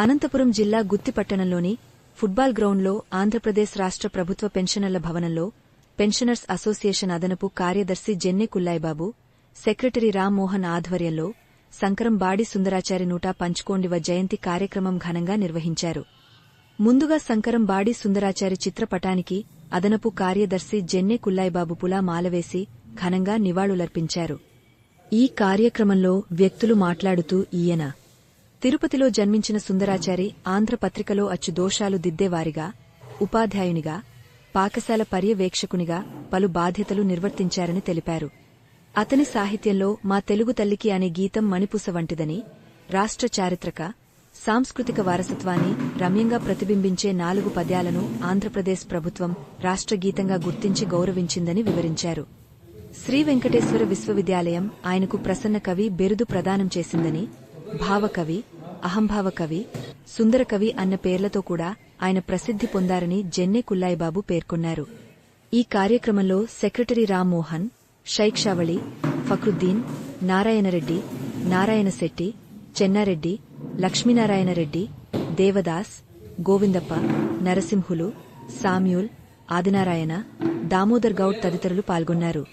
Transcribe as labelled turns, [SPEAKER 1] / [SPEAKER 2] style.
[SPEAKER 1] అనంతపురం జిల్లా గుత్తిపట్టణంలోని ఫుట్బాల్ గ్రౌండ్లో ఆంధ్రప్రదేశ్ రాష్ట్ర ప్రభుత్వ పెన్షనర్ల భవనంలో పెన్షనర్స్ అసోసియేషన్ అదనపు కార్యదర్శి జెన్నె కుల్లాయిబాబు సెక్రటరీ రామ్మోహన్ ఆధ్వర్యంలో సంకరం బాడి సుందరాచారి నూట పంచుకోండివ జయంతి కార్యక్రమం ఘనంగా నిర్వహించారు. ముందుగా సంకరం బాడి సుందరాచారి చిత్రపటానికి అదనపు కార్యదర్శి జెన్నె కుల్లాయిబాబు పులా మాలవేసి ఘనంగా నివాళులర్పించారు. ఈ కార్యక్రమంలో వ్యక్తులు మాట్లాడుతూ ఈయన తిరుపతిలో జన్మించిన సుందరాచారి ఆంధ్రపత్రికలో అచ్చు దోషాలు దిద్దేవారిగా ఉపాధ్యాయునిగా పాకశాల పర్యవేక్షకునిగా పలు బాధ్యతలు నిర్వర్తించారని తెలిపారు. అతని సాహిత్యంలో మా తెలుగు తల్లికి అనే గీతం మణిపూస వంటిదని రాష్ట్ర చారిత్రక సాంస్కృతిక వారసత్వాన్ని రమ్యంగా ప్రతిబింబించే నాలుగు పద్యాలను ఆంధ్రప్రదేశ్ ప్రభుత్వం రాష్ట్ర గీతంగా గుర్తించి గౌరవించిందని వివరించారు. శ్రీ వెంకటేశ్వర విశ్వవిద్యాలయం ఆయనకు ప్రసన్న కవి బిరుదు ప్రదానం చేసిందని భావకవి అహంభావకవి సుందరకవి అన్న పేర్లతో కూడా ఆయన ప్రసిద్ధి పొందారని జెన్నె కుల్లాయిబాబు పేర్కొన్నారు. ఈ కార్యక్రమంలో సెక్రటరీ రామ్మోహన్ షైక్షావళి ఫక్రుద్దీన్ నారాయణరెడ్డి నారాయణశెట్టి చెన్నారెడ్డి లక్ష్మీనారాయణరెడ్డి దేవదాస్ గోవిందప్ప నరసింహులు సామ్యూల్ ఆదినారాయణ దామోదర్ గౌడ్ తదితరులు పాల్గొన్నారు.